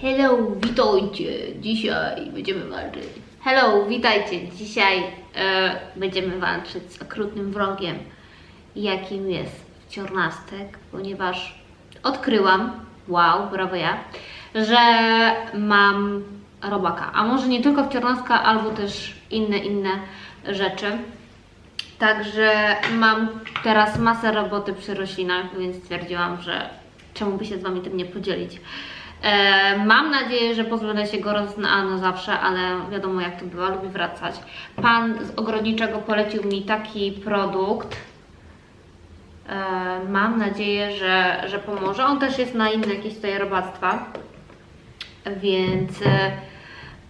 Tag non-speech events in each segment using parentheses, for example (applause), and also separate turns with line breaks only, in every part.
Hello, witajcie. Dzisiaj będziemy walczyć. Hello, witajcie. Dzisiaj e, będziemy walczyć z okrutnym wrogiem, jakim jest wciornastek, ponieważ odkryłam, wow, brawo ja, że mam robaka. A może nie tylko wciornaska, albo też inne, inne rzeczy. Także mam teraz masę roboty przy roślinach, więc stwierdziłam, że czemu by się z Wami tym nie podzielić. E, mam nadzieję, że pozbędę się go raz na, na zawsze, ale wiadomo jak to bywa, lubię wracać. Pan z ogrodniczego polecił mi taki produkt. E, mam nadzieję, że, że pomoże. On też jest na inne jakieś tutaj robactwa. Więc e,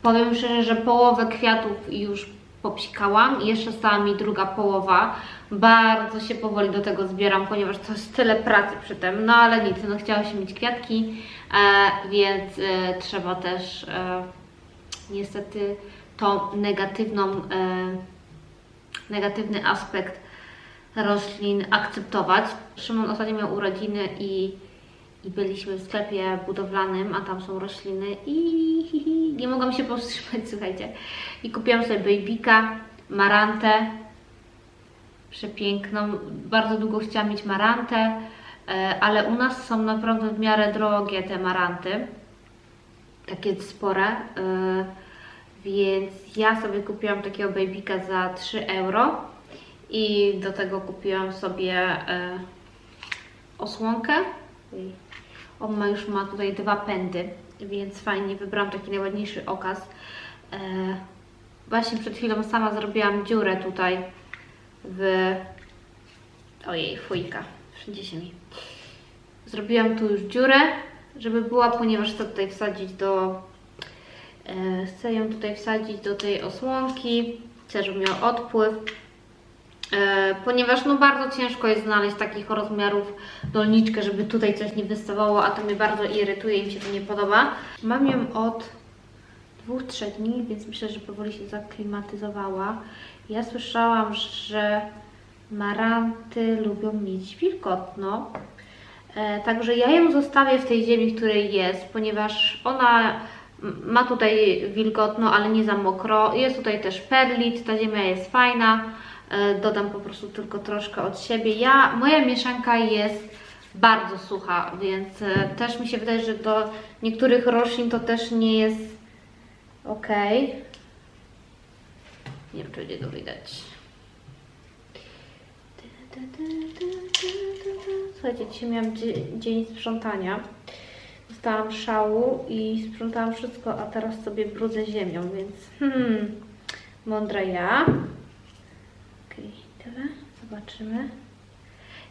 powiem szczerze, że połowę kwiatów już popsikałam i jeszcze została mi druga połowa. Bardzo się powoli do tego zbieram, ponieważ to jest tyle pracy przy tym. No ale nic, no chciało się mieć kwiatki, e, więc e, trzeba też e, niestety tą negatywną, e, negatywny aspekt roślin akceptować. Szymon ostatnio miał urodziny i, i byliśmy w sklepie budowlanym, a tam są rośliny i nie mogłam się powstrzymać, (laughs) słuchajcie. I kupiłam sobie babyka, marantę, przepiękną. Bardzo długo chciałam mieć marantę, e, ale u nas są naprawdę w miarę drogie te maranty, takie spore. e, Więc ja sobie kupiłam takiego babyka za 3 euro i do tego kupiłam sobie e, osłonkę. On ma już ma tutaj dwa pędy, więc fajnie wybrałam taki najładniejszy okaz. E, właśnie przed chwilą sama zrobiłam dziurę tutaj w... Ojej, fujka, wszędzie się mi. Zrobiłam tu już dziurę, żeby była, ponieważ chcę tutaj wsadzić do... E, chcę ją tutaj wsadzić do tej osłonki. Chcę, żeby miał odpływ. E, ponieważ no bardzo ciężko jest znaleźć takich rozmiarów dolniczkę, żeby tutaj coś nie wystawało, a to mnie bardzo irytuje i mi się to nie podoba. Mam ją od dwóch, trzech dni, więc myślę, że powoli się zaklimatyzowała. Ja słyszałam, że maranty lubią mieć wilgotno, e, także ja ją zostawię w tej ziemi, w której jest, ponieważ ona ma tutaj wilgotno, ale nie za mokro. Jest tutaj też perlit, ta ziemia jest fajna. E, Dodam po prostu tylko troszkę od siebie. Ja, moja mieszanka jest bardzo sucha, więc e, też mi się wydaje, że do niektórych roślin to też nie jest ok. Nie wiem, czy będzie to widać. Słuchajcie, dzisiaj miałam dzie- dzień sprzątania. Dostałam szału i sprzątałam wszystko, a teraz sobie brudzę ziemią, więc hmm, mądra ja. Zobaczymy.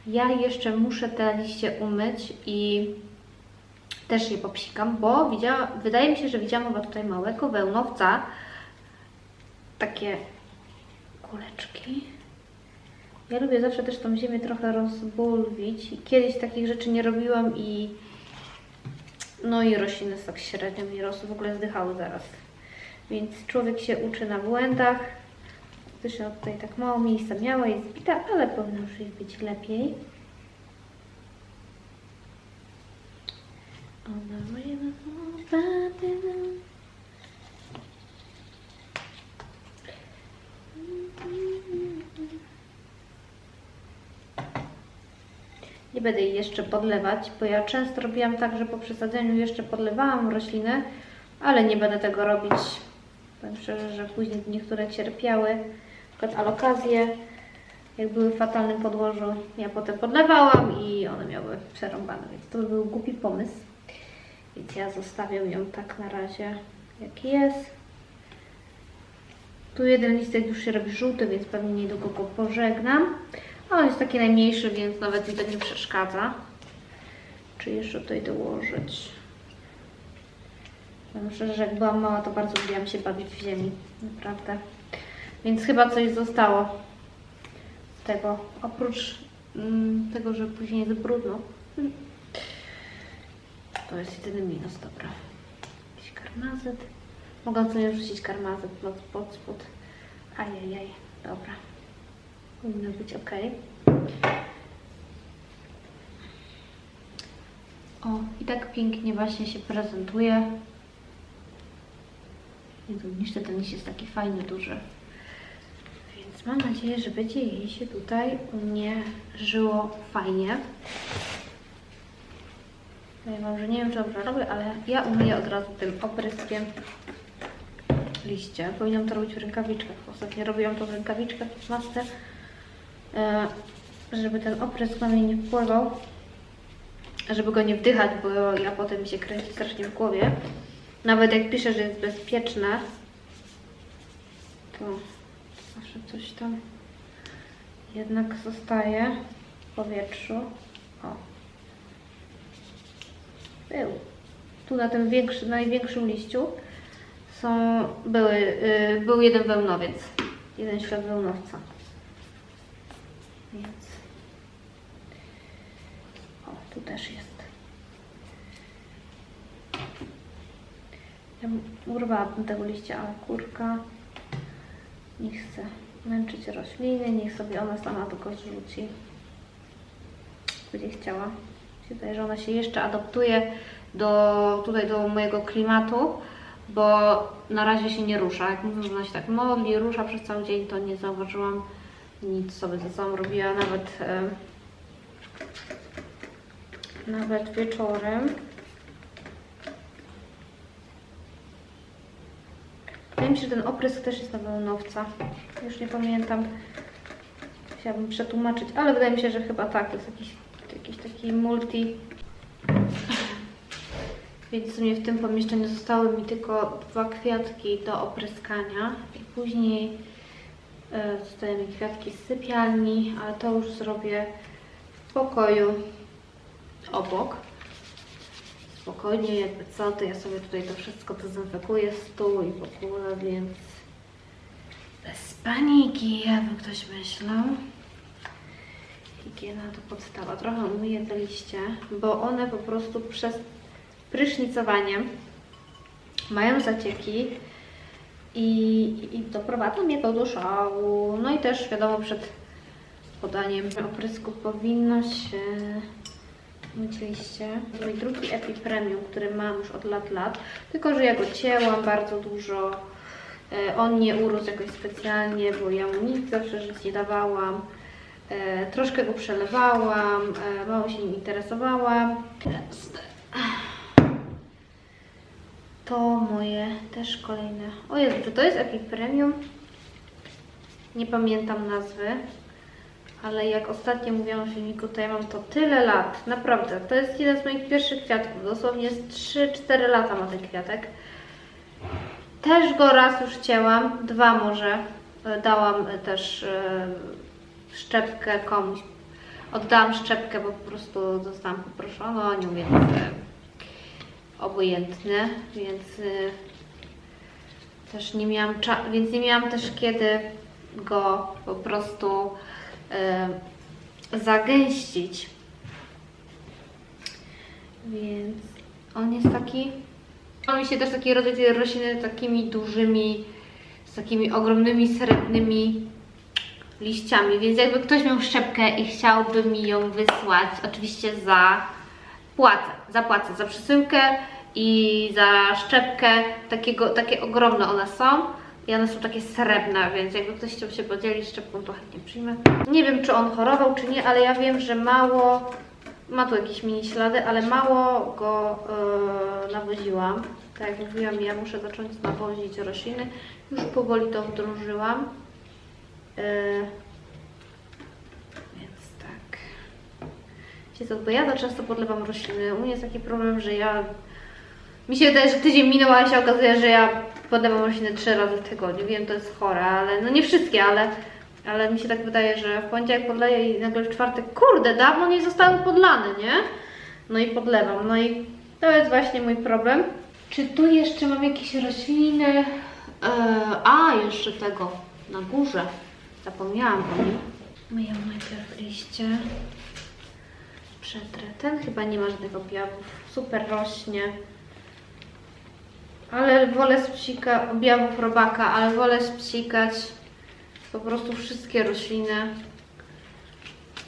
Ja jeszcze muszę te liście umyć i też je popsikam, bo widziała, wydaje mi się, że widziałam chyba tutaj małego wełnowca. Takie kuleczki. Ja lubię zawsze też tą ziemię trochę rozbulwić. Kiedyś takich rzeczy nie robiłam i no i rośliny tak średnio mi rosły, w ogóle zdychały zaraz. Więc człowiek się uczy na błędach. Faktycznie tutaj tak mało miejsca miała, jest zbita, ale powinno już jej być lepiej. Nie będę jej jeszcze podlewać, bo ja często robiłam tak, że po przesadzeniu jeszcze podlewałam rośliny, ale nie będę tego robić. Powiem szczerze, że później niektóre cierpiały, przykład alokazje, jak były w fatalnym podłożu, ja potem podlewałam i one miały przerąbane, więc to był głupi pomysł. Więc ja zostawiam ją tak na razie, jak jest. Tu jeden listek już się robi żółty, więc pewnie niedługo go pożegnam. A on jest taki najmniejszy, więc nawet mi to nie przeszkadza. Czy jeszcze tutaj dołożyć? Szczerze, że jak byłam mała, to bardzo lubiłam się bawić w ziemi. Naprawdę. Więc chyba coś zostało z tego. Oprócz mm, tego, że później jest brudno. Hmm. To jest jedyny minus, dobra. Jakiś karmazet. Mogę sobie wrzucić karmazet pod, pod spód. Ajajaj, dobra. Powinno być ok. O, i tak pięknie właśnie się prezentuje. Jezu, Niszczy ten jest taki fajny, duży. Więc mam nadzieję, że będzie jej się tutaj u mnie żyło fajnie. Powiem Wam, że nie wiem, czy dobrze robię, ale ja umyję od razu tym opryskiem liście. Powinnam to robić w rękawiczkach. Ostatnio robiłam to w rękawiczkach w masce, e, żeby ten oprysk na mnie nie wpływał, żeby go nie wdychać, bo ja potem mi się kręci strasznie w głowie. Nawet jak piszę, że jest bezpieczne, to zawsze coś tam jednak zostaje w powietrzu. O. Był. Tu na tym większy, największym liściu są, były, y, był jeden wełnowiec, jeden ślad wełnowca. Więc o, tu też jest. Ja urwałabym tego liścia, ale kurka nie chce męczyć rośliny, niech sobie ona sama tylko zrzuci. Będzie chciała. Wydaje, że ona się jeszcze adaptuje do, tutaj do mojego klimatu, bo na razie się nie rusza. Jak mówię, że ona się tak modli, rusza przez cały dzień, to nie zauważyłam nic sobie ze sobą robiła, nawet, e, nawet wieczorem. Mi się, że ten oprysk też jest na wełnowca. Już nie pamiętam. Chciałabym przetłumaczyć, ale wydaje mi się, że chyba tak. To jest jakiś, jakiś taki multi. Więc w sumie w tym pomieszczeniu zostały mi tylko dwa kwiatki do opryskania. I później e, zostały mi kwiatki z sypialni, ale to już zrobię w pokoju obok spokojnie, jakby co, to ja sobie tutaj to wszystko dezynfekuję, stół i ogóle, więc bez paniki, jakby ktoś myślał. Higiena to podstawa. Trochę umyję te liście, bo one po prostu przez prysznicowanie mają zacieki i, i doprowadzą mnie do szału. No i też wiadomo przed podaniem oprysku powinno się myć liście. Mój drugi Epi Premium, który mam już od lat, lat. Tylko, że ja go cięłam bardzo dużo. E, On nie urósł jakoś specjalnie, bo ja mu nic zawsze żyć nie dawałam. E, Troszkę go przelewałam, e, mało się nim interesowałam. To moje też kolejne. O Jezu, czy to jest Epi Premium? Nie pamiętam nazwy ale jak ostatnio mówiłam w filmiku, to ja mam to tyle lat, naprawdę. To jest jeden z moich pierwszych kwiatków, dosłownie z 3-4 lata ma ten kwiatek. Też go raz już cięłam, dwa może. E, Dałam e, też e, szczepkę komuś. Oddałam szczepkę, bo po prostu zostałam poproszona o nią, więc e, obojętne, więc e, też nie miałam więc nie miałam też kiedy go po prostu zagęścić. Więc on jest taki. On mi się też taki rodzaj tej rośliny takimi dużymi, z takimi ogromnymi, srebrnymi liściami. Więc jakby ktoś miał szczepkę i chciałby mi ją wysłać, oczywiście za płacę, zapłacę za przesyłkę i za szczepkę. Takiego, takie ogromne one są. I one są takie srebrne, więc jakby ktoś chciał się podzielić szczepką, to chętnie przyjmę. Nie wiem, czy on chorował, czy nie, ale ja wiem, że mało, ma tu jakieś mini ślady, ale mało go yy, nawoziłam. Tak jak mówiłam, ja muszę zacząć nawozić rośliny. Już powoli to wdrożyłam. Yy, więc tak. Bo ja za często podlewam rośliny. U mnie jest taki problem, że ja mi się wydaje, że tydzień minął, a się okazuje, że ja podlewam rośliny trzy razy w tygodniu. Wiem, to jest chore, ale no nie wszystkie, ale, ale mi się tak wydaje, że w poniedziałek podleję i nagle w czwartek, kurde, dawno nie zostały podlane, nie? No i podlewam. No i to jest właśnie mój problem. Czy tu jeszcze mam jakieś rośliny? Eee, a, jeszcze tego na górze. Zapomniałam o nim. Myję najpierw liście. Przetrę. Ten chyba nie ma żadnych objawów. Super rośnie. Ale wolę spsika, objawów robaka, ale wolę spsikać po prostu wszystkie rośliny,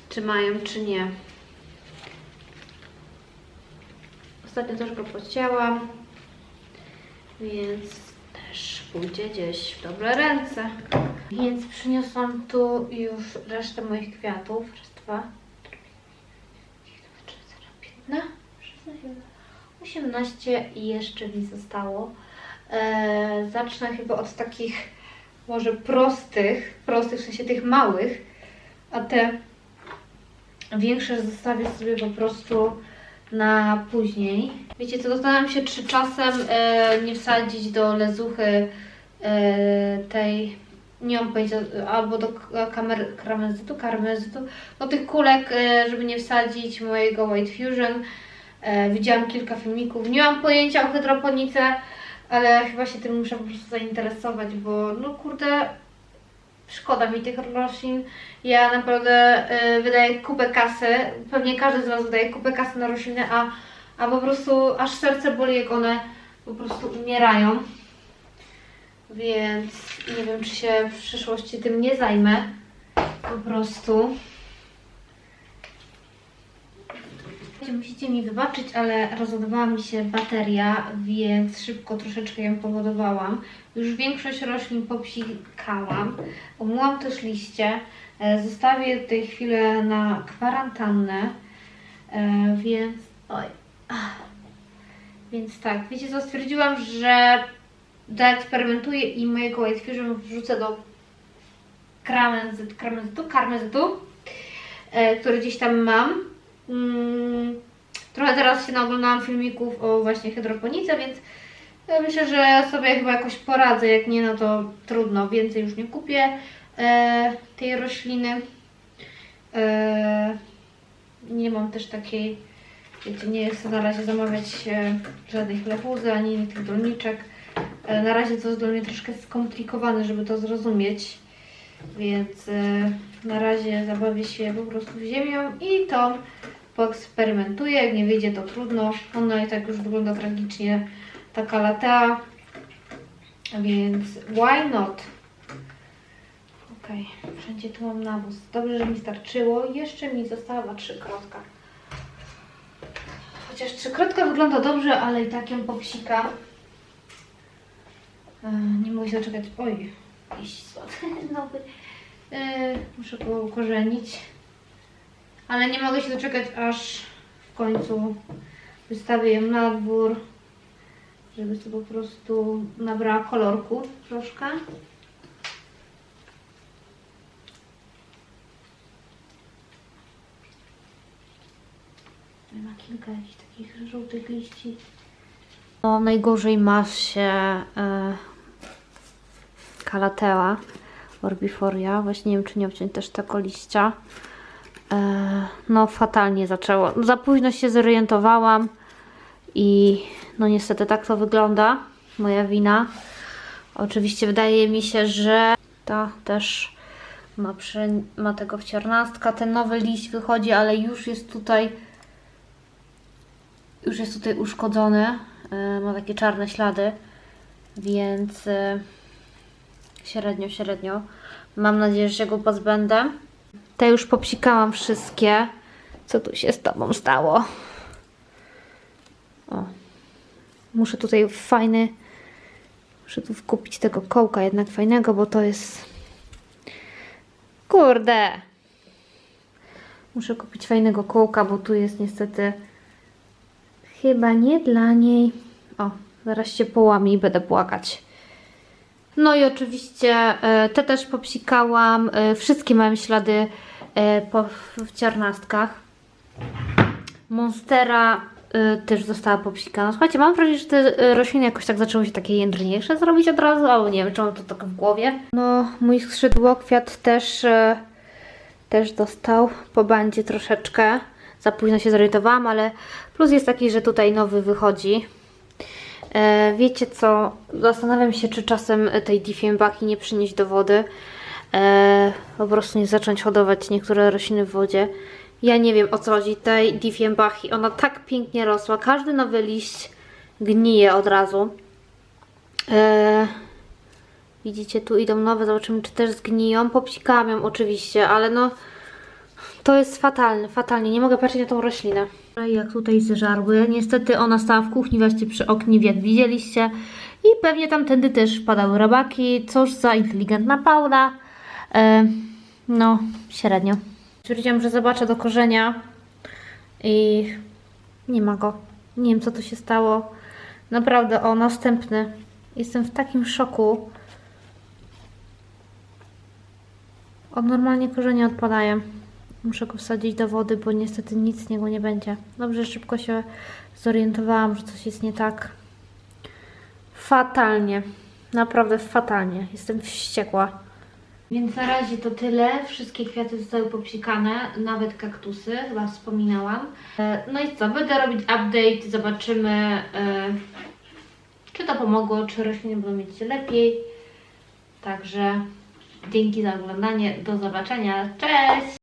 czy mają, czy nie. Ostatnio też go więc też pójdzie gdzieś w dobre ręce. Więc przyniosłam tu już resztę moich kwiatów. Raz, dwa, 18 i jeszcze mi zostało. Eee, zacznę chyba od takich może prostych, prostych w sensie tych małych, a te większe zostawię sobie po prostu na później. Wiecie co, zastanawiam się, czy czasem e, nie wsadzić do lezuchy e, tej, nie mam pojęcia, albo do kamer, karmezytu, karmezytu, no tych kulek, e, żeby nie wsadzić mojego White Fusion. E, widziałam kilka filmików, nie mam pojęcia o hydroponice, ale chyba się tym muszę po prostu zainteresować, bo no kurde, szkoda mi tych roślin. Ja naprawdę y, wydaję kupę kasy, pewnie każdy z Was wydaje kupę kasy na rośliny, a, a po prostu aż serce boli, jak one po prostu umierają. Więc nie wiem, czy się w przyszłości tym nie zajmę. Po prostu. Musicie mi wybaczyć, ale rozładowała mi się bateria, więc szybko troszeczkę ją powodowałam. Już większość roślin popsikałam. Umyłam też liście. E, Zostawię tutaj chwilę na kwarantannę, e, więc... Oj. Ach. Więc tak, wiecie co, stwierdziłam, że zaeksperymentuję i mojego White Fusion wrzucę do kramezytu, kramezytu, karmezytu, który gdzieś tam mam. Mm, trochę teraz się naoglądałam filmików o właśnie hydroponice, więc ja myślę, że sobie chyba jakoś poradzę. Jak nie, no to trudno, więcej już nie kupię e, tej rośliny. E, nie mam też takiej, wiecie, nie chcę na razie zamawiać e, żadnej chlebuzy ani tych doniczek. E, na razie to jest dla mnie troszkę skomplikowane, żeby to zrozumieć. Więc e, na razie zabawię się po prostu ziemią i to poeksperymentuję. Jak nie wyjdzie, to trudno. Ona i tak już wygląda tragicznie, taka latea. Więc why not? Okej, wszędzie tu mam nawóz. Dobrze, że mi starczyło. Jeszcze mi została trzykrotka. Chociaż trzykrotka wygląda dobrze, ale i tak ją popsika. E, Nie mogę się doczekać. Oj, jakiś słod nowy. (laughs) E, Muszę go ukorzenić. Ale nie mogę się doczekać, aż w końcu wystawię ją na dwór, żeby sobie po prostu nabrała kolorku troszkę. Ma kilka jakichś takich żółtych liści. No, najgorzej ma się e, kalatea orbiforia. Właśnie nie wiem, czy nie obciąć też tego liścia. E, no, fatalnie zaczęło. Za późno się zorientowałam i no niestety tak to wygląda. Moja wina. Oczywiście wydaje mi się, że ta też ma, przy, ma tego wciornastka. Ten nowy liść wychodzi, ale już jest tutaj już jest tutaj uszkodzony. e, Ma takie czarne ślady, więc e, średnio, średnio. Mam nadzieję, że się go pozbędę. Te już popsikałam wszystkie. Co tu się z Tobą stało? O. Muszę tutaj fajny... Muszę tu kupić tego kołka jednak fajnego, bo to jest... Kurde! Muszę kupić fajnego kołka, bo tu jest niestety chyba nie dla niej. O, zaraz się połamie i będę płakać. No i oczywiście e, te też popsikałam. E, wszystkie mają ślady e, po wciarnastkach. Monstera e, też została popsikana. Słuchajcie, mam wrażenie, że te rośliny jakoś tak zaczęły się takie jędrniejsze zrobić od razu, albo nie wiem, czy mam to tak w głowie. No, mój skrzydłokwiat też, e, też dostał po bandzie troszeczkę. Za późno się zorientowałam, ale plus jest taki, że tutaj nowy wychodzi. E, wiecie co? Zastanawiam się, czy czasem tej Diffienbachii nie przynieść do wody. E, po prostu nie zacząć hodować niektóre rośliny w wodzie. Ja nie wiem o co chodzi tej Diffienbachii. Ona tak pięknie rosła. Każdy nowy liść gnije od razu. E, widzicie, tu idą nowe. Zobaczymy, czy też zgniją. Popsikałam ją oczywiście, ale no To jest fatalne, fatalnie. Nie mogę patrzeć na tą roślinę. Jak tutaj zeżarły. Niestety ona stała w kuchni właśnie przy oknie, jak widzieliście. I pewnie tamtędy też padały robaki. Cóż za inteligentna Paula. E, no, średnio. Stwierdziłam, że zobaczę do korzenia i nie ma go. Nie wiem, co tu się stało. Naprawdę, o, następny. Jestem w takim szoku. On normalnie korzenie odpadają. Muszę go wsadzić do wody, bo niestety nic z niego nie będzie. Dobrze, szybko się zorientowałam, że coś jest nie tak. Fatalnie. Naprawdę fatalnie. Jestem wściekła. Więc na razie to tyle. Wszystkie kwiaty zostały popsikane, nawet kaktusy, chyba wspominałam. E, No i co, będę robić update, zobaczymy, e, czy to pomogło, czy rośliny będą mieć się lepiej. Także dzięki za oglądanie, do zobaczenia, cześć!